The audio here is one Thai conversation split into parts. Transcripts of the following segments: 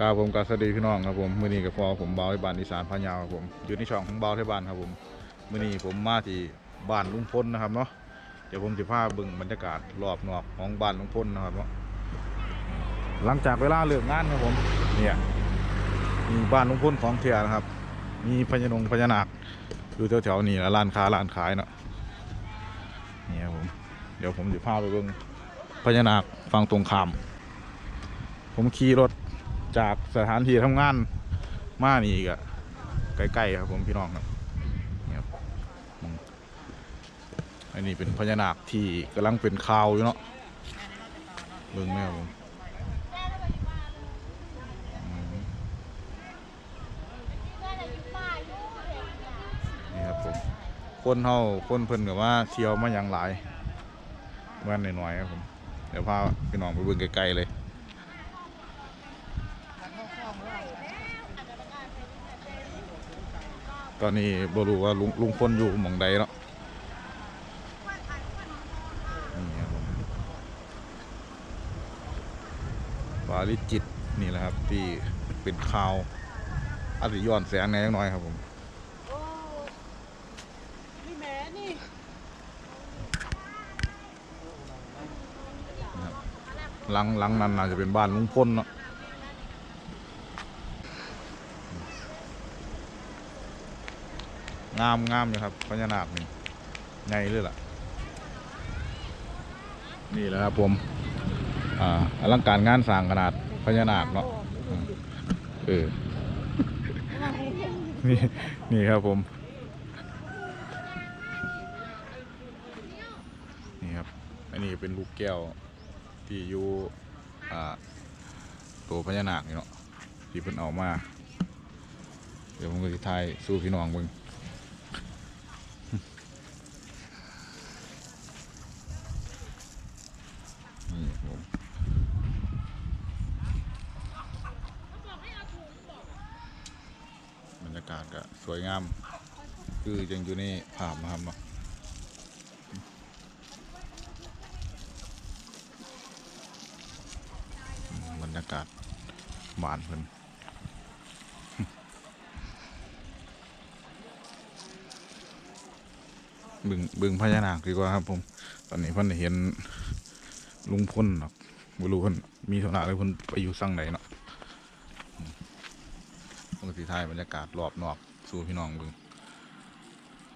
ครับผมกาสวัสดีพี่น้องครับผมมือนี้กับพอผมเบาที่บ้านอีสานพะเยาครับผมอยู่ในช่องของเบาที่บ้านครับผมมือนี้ผมมาที่บ้านลุงพลนะครับเนาะเดี๋ยวผมจะพาเบิ่งบรรยากาศรอบนอกของบ้านลุงพลนะครับเนาะหลังจากเวลาเลิกงานครับผมเนี่ยมีบ้านลุงพลของเทียนะครับ มีพญานงพญานาคอยู่แถวๆนี้แล้วร้านค้าร้านขายเนาะนี่ครับผมเดี๋ยวผมจะพาไปเบิ่งพญานาคฟังตรงข้าม ผมขี่รถ จากสถานที่ทำงานมานี่อีกอะใกล้ๆครับผมพี่น้องครับนี่ครับอันนี้เป็นพญานาคที่กำลังเป็นข่าวอยู่เนาะเบิ่งไหมครับผมนี่ครับผมคนเฮาคนเพิ่นกับว่าเที่ยวมาอย่างหลายเมื่อหน่อยๆครับผมเดี๋ยวพาพี่น้องไปเบิ่งไกลๆเลย ตอนนี้บรู้ว่าลุงลุงพลอยู่หมองใดเนาะนี่ครับผมปาริจิตนี่แหละครับที่เป็นข่าวอาจจะย้อนแสงในอยน้อยครับผมโอ้นี่แม่นี่หลังหลังนั้นน่าจะเป็นบ้านลุงพลเนาะ งามงามอยู่ครับพญานาคนี่ไงเลยล่ะ นี่แหละครับผมอ่าอลังการงานสร้างขนาดพญานาคเนาะเออนี่นี่ครับผม นี่ครับ อันนี้เป็นลูกแก้วที่อยู่อ่าตัวพญานาคนี่เนาะที่เพิ่นเอามา เดี๋ยวผมก็จะทายสู้พี่น้องเบิ่ง นี่ครับผมบรรยากาศก็ สวยงาม คือยังอยู่ในภาพนะครับเนาะบรรยากาศบานเพิ่นบึงบึงพญานาคดีกว่าครับ ผม ตอนนี้เพิ่นเห็นลุงพลเนาะบ่รู้เพิ่นมีธุระหรือเพิ่นไปอยู่สั่งไหนเนาะอืมผมก็สิถ่ายบรรยากาศรอบนอก สู่พี่น้องเบิ่ง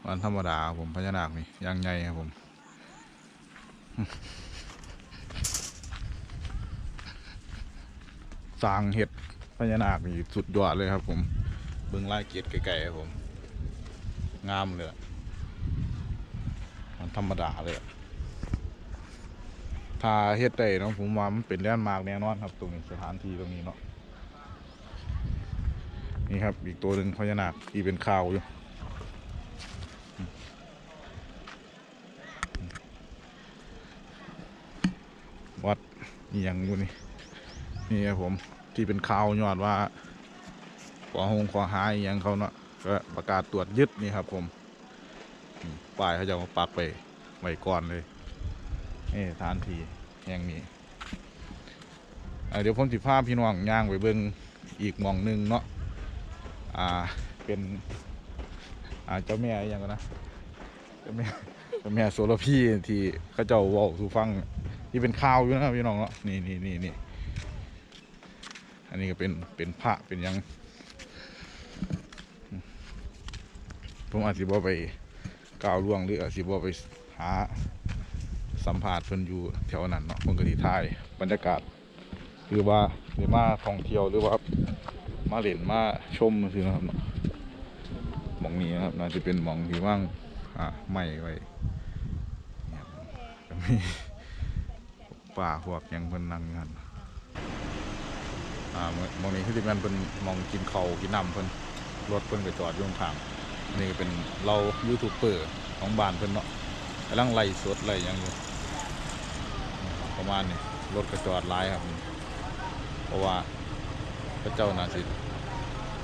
วันธรรมดาผมพญานาคนี่ย่างใหญ่ครับผมสางเห็ดพญานาคนี่สุดยอดเลยครับ ผมเบิ่งลาเกียรไกลๆครับผม งามเลยอะมันธรรมดาเลยอะถ้าเฮ็ดได้เนาะผมว่ามันเป็นแลนด์มาร์กแน่นอนครับ ตรงนี้สถานที่ตรงนี้เนาะ นี่ครับ อีกตัวหนึ่งพญานาคที่เป็นข่าวอยู่วัดนี่ยังอยู่นี่นี่ครับผมที่เป็นข่าวยอดว่าขอหงขอหายอหยังเขาเนาะก็ประกาศตรวจยึดนี่ครับผมป้ายเขาจะมาปักไปไว้ก่อนเลยนี่ฐานทีแห่งนี้เดี๋ยวผมสิพาพี่น้องย่างไปเบิ่งอีกมองหนึ่งเนาะ อ่าเป็นอ่าเจ้าแม่อหยังกันนะเจ้าแม่เจ้าแม่โซลพี่ที่เขาเจ้าว้าสู่ฟังที่เป็นข่าวอยู่นะครับพี่น้องเนาะนี่นี่นี่นี่อันนี้ก็เป็นเป็นพระเป็นยังอืมผมอาจจะบ่ไปก้าวล่วงหรืออาจสิบ่ไปหาสัมภาษณ์เพิ่นอยู่แถวนั้นเนาะเพิ่นก็สิถ่ายบรรยากาศหรือว่าหรือมาท่องเที่ยวหรือว่า มาเล่นมาชมซื่อนะครับมองนี้นะครับน่าจะเป็นมองที่ว่างอ่าไม้ไว้ก็มีป่าพวกยังเพิ่นนั่งอยู่หั่นอ่ามองนี้คือสิแม่นเพิ่นมองกินเขากินน้ำเพิ่นรถเพิ่นก็จอดอยู่ข้างนี่เป็นเรายูทูบเบอร์ของบ้านเพิ่นเนาะกำลังไล่สดไล่ยังอยู่ประมาณนี้รถกระจอดหลายครับ เพราะว่า ระเจ้านาสิ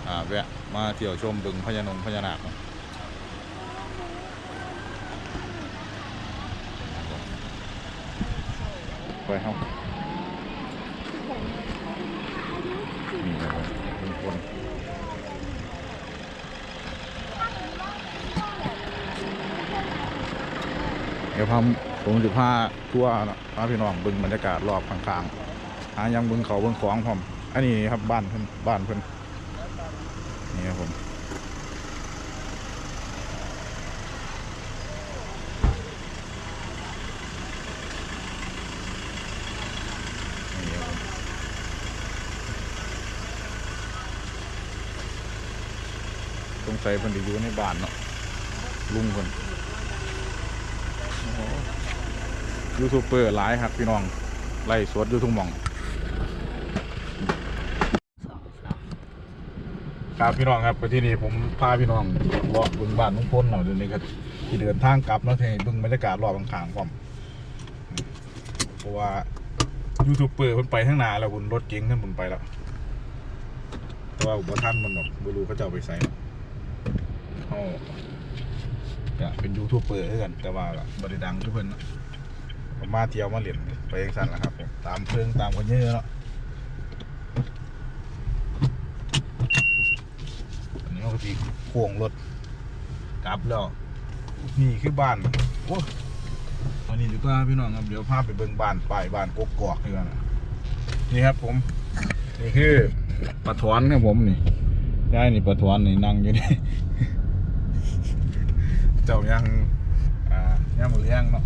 อ่าแวะมาเที่ยวชมบึงพญานงพญานาคไปห้องนี่นะครับลุงพลเดี๋ยวพามผมจะพาทั่วพาพี่น้องบึงบรรยากาศรอบข้างๆหายังบึงเขาบึงของพร้อม อันนี้ครับบ้านเพิ่นบ้านเพิ่นนี่ครับผมนี่ครับผมสงสัยเพิ่นสิอยู่ในบ้านเนาะลุงเพิ่นยูทูบเบอร์หลายครับพี่น้องไล่สวดอยู่ทุกหม่อง ครับพี่น้องครับไปที่นี่ผมพาพี่น้องเลาะบึงบ้านลุงพลหน่อยเดี๋ยวนี้ก็ที่เดินทางกลับเนาะที่บึงบรรยากาศรอบข้างๆความเพราะว่ายูทูบเบอร์มันไปทั้งนาแล้วคุณรถเก๋งท่านบุญไปแล้วแต่ว่าอุปท่านมันแบบไม่รู้เขาจะเอาไปใส่เขาจะเป็นยูทูบเบอร์ด้วยกัน แต่ว่าบริดังทุกคนนะมาเที่ยวมาเล่นไปเองสั้นนะครับผมตามเพิ่องตามคนเยอะเนาะ อันนี้ ก็ทีโค้งรถกลับแล้ว นี่คือบ้านโอ้อันนี้ดีกว่าพี่น้องครับเดี๋ยวพาไปเบิ่งบ้านป้ายบ้านกกอกดีกว่านะนี่ครับผม นี่คือปะทอนครับผมนี่ได้นี่ปะทอนนี่นั่งอยู่นี่ เจ้ายังอ่ายังมือเลี้ยงเนาะ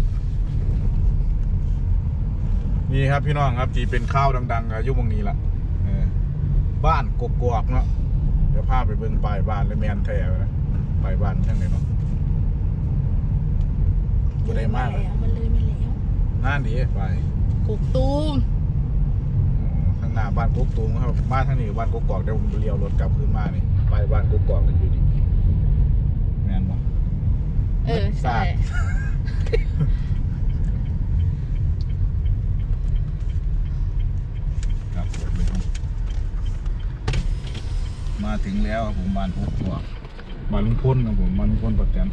นี่ครับพี่น้องครับที่เป็นข้าวดังๆอายุวงนี้ละบ้านกกอกเนาะ เดี๋ยวพาไปเบิ่งป้ายบ้านเลยแมนแท้นะป้ายบ้านช่างไหนเนาะบ่ได้มากเลยมันเลยไม่แล้วน่านดีไปกกตูมทางหน้าบ้านกกตูมครับบ้านทางนี้บ้านกกอกเดี๋ยวผมเลี้ยวรถกลับขึ้นมานี่ป้ายบ้านกกอกเลยอยู่นี่แม่นบ่เออใช่ ครับมาถึง แล้วครับผมบ้านกกอกบ้านลุงพลครับผมบ้านลุงพลปักแตน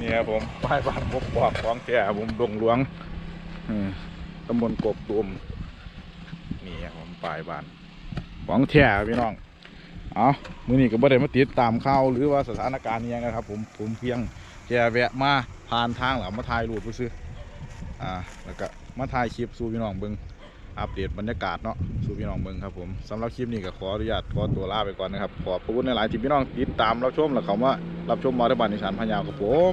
นี่ ครับผมป้ายบ้านกกอกของแท้ผมดงหลวงอืมตำบลกกตูมนี่ครับผมป้ายบ้านของแท้พี่น้องเอามือนี้ก็บ่ได้มาติดตามข่าวหรือว่าสถานการณ์ยังนะครับ ผมผมเพียงแค่แวะมาผ่านทางแล้วมาถ่ายรูปซื้ออ่าแล้วก็มาถ่ายคลิปสู่พี่น้องเบิ่งอัปเดตบรรยากาศเนาะสู่พี่น้องเบิ่งครับผมสำหรับคลิปนี้ก็ขออนุญาตขอตัวลาไปก่อนนะครับขอบพระคุณในหลายที่พี่น้องติดตามรับชมแล้วเขามารับชมมาได้บ้านในสานพญาครับผม